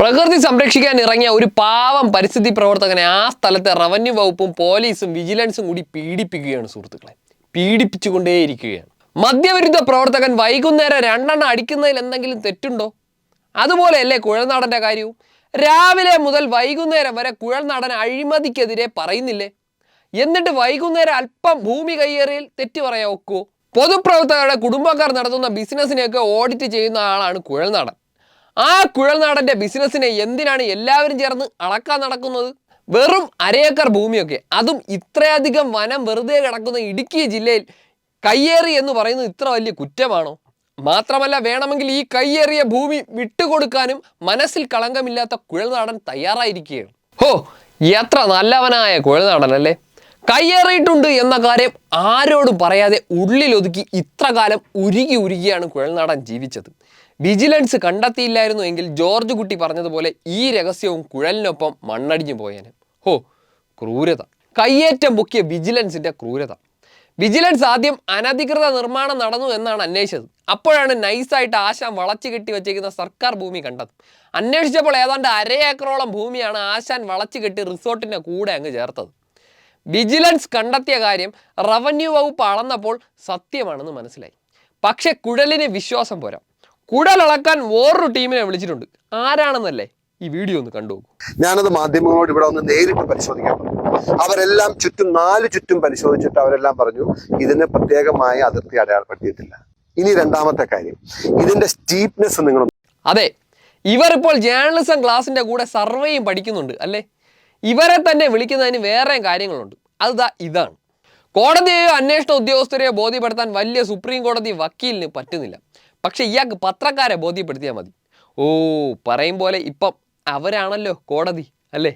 പ്രകൃതി സംരക്ഷിക്കാൻ ഇറങ്ങിയ ഒരു പാവം പരിസ്ഥിതി പ്രവർത്തകനെ ആ സ്ഥലത്തെ റവന്യൂ വകുപ്പും പോലീസും വിജിലൻസും കൂടി പീഡിപ്പിക്കുകയാണ് സുഹൃത്തുക്കളെ. പീഡിപ്പിച്ചുകൊണ്ടേയിരിക്കുകയാണ്. മദ്യവിരുദ്ധ പ്രവർത്തകൻ വൈകുന്നേരം രണ്ടെണ്ണം അടിക്കുന്നതിൽ എന്തെങ്കിലും തെറ്റുണ്ടോ? അതുപോലെയല്ലേ കുഴൽനാടന്റെ കാര്യവും. രാവിലെ മുതൽ വൈകുന്നേരം വരെ കുഴൽനാടൻ അഴിമതിക്കെതിരെ പറയുന്നില്ലേ? എന്നിട്ട് വൈകുന്നേരം അല്പം ഭൂമി കയ്യേറിയിൽ തെറ്റ് പറയാൻ ഒക്കുവോ? പൊതുപ്രവർത്തകരുടെ കുടുംബക്കാർ നടത്തുന്ന ബിസിനസ്സിനെയൊക്കെ ഓഡിറ്റ് ചെയ്യുന്ന ആളാണ് കുഴൽനാടൻ. ആ കുഴൽനാടന്റെ ബിസിനസ്സിനെ എന്തിനാണ് എല്ലാവരും ചേർന്ന് അളക്കാൻ നടക്കുന്നത്? വെറും അരയേക്കർ ഭൂമിയൊക്കെ. അതും ഇത്രയധികം വനം വെറുതെ കിടക്കുന്ന ഇടുക്കി ജില്ലയിൽ കയ്യേറി എന്ന് പറയുന്നത് ഇത്ര വലിയ കുറ്റമാണോ? മാത്രമല്ല വേണമെങ്കിൽ ഈ കയ്യേറിയ ഭൂമി വിട്ടുകൊടുക്കാനും മനസ്സിൽ കളങ്കമില്ലാത്ത കുഴൽനാടൻ തയ്യാറായിരിക്കുകയാണ്. ഹോ എത്ര നല്ലവനായ കുഴൽനാടൻ അല്ലേ കയ്യേറിയിട്ടുണ്ട് എന്ന കാര്യം ആരോടും പറയാതെ ഉള്ളിലൊതുക്കി ഇത്ര കാലം ഉരുകി ഉരുകിയാണ് കുഴൽനാടൻ ജീവിച്ചത്. വിജിലൻസ് കണ്ടെത്തിയില്ലായിരുന്നു എങ്കിൽ ജോർജ് കുട്ടി പറഞ്ഞതുപോലെ ഈ രഹസ്യവും കുഴലിനൊപ്പം മണ്ണടിഞ്ഞു പോയേനെ. ഹോ ക്രൂരത. കയ്യേറ്റം പൊക്കിയ വിജിലൻസിന്റെ ക്രൂരത. വിജിലൻസ് ആദ്യം അനധികൃത നിർമ്മാണം നടന്നു എന്നാണ് അന്വേഷിച്ചത്. അപ്പോഴാണ് നൈസായിട്ട് ആശാൻ വളച്ചു കെട്ടി വെച്ചേക്കുന്ന സർക്കാർ ഭൂമി കണ്ടത്. അന്വേഷിച്ചപ്പോൾ ഏതാണ്ട് അര ഏക്കറോളം ഭൂമിയാണ് ആശാൻ വളച്ചു കെട്ടി റിസോർട്ടിന്റെ കൂടെ അങ്ങ് ചേർത്തത്. വിജിലൻസ് കണ്ടെത്തിയ കാര്യം റവന്യൂ വകുപ്പ് അളന്നപ്പോൾ സത്യമാണെന്ന് മനസ്സിലായി. പക്ഷേ കുഴലിന് വിശ്വാസം പോരാ. കുടലളക്കാൻ വേറൊരു ടീമിനെ വിളിച്ചിട്ടുണ്ട്. ആരാണെന്നല്ലേ ഈ വീഡിയോ ഒന്ന് കണ്ടു ഞാനത് മാധ്യമങ്ങളോട് ഇവിടെ ഒന്ന് നേരിട്ട് പരിശോധിക്കാം പറഞ്ഞു. അവരെല്ലാം ചുറ്റും നാല് ചുറ്റും പരിശോധിച്ചിട്ട് അവരെല്ലാം പറഞ്ഞു ഇതിന് പ്രത്യേകമായ അതിർത്തി അടയാളപ്പെടുത്തിയിട്ടില്ല. ഇനി രണ്ടാമത്തെ കാര്യം ഇതിന്റെ സ്റ്റീപ്നെസ് നിങ്ങൾ അതെ ഇവർ ഇപ്പോൾ ജേർണലിസം ക്ലാസിന്റെ കൂടെ സർവേയും പഠിക്കുന്നുണ്ട് അല്ലേ? ഇവരെ തന്നെ വിളിക്കുന്നതിന് വേറെ കാര്യങ്ങളുണ്ട്. അത് ഇതാണ്. കോടതിയെയോ അന്വേഷണ ഉദ്യോഗസ്ഥരെയോ ബോധ്യപ്പെടുത്താൻ വലിയ സുപ്രീം കോടതി വക്കീലിന് പറ്റുന്നില്ല. പക്ഷേ ഇയാൾക്ക് പത്രക്കാരെ ബോധ്യപ്പെടുത്തിയാൽ മതി. ഓ പറയും പോലെ ഇപ്പം അവരാണല്ലോ കോടതി അല്ലേ?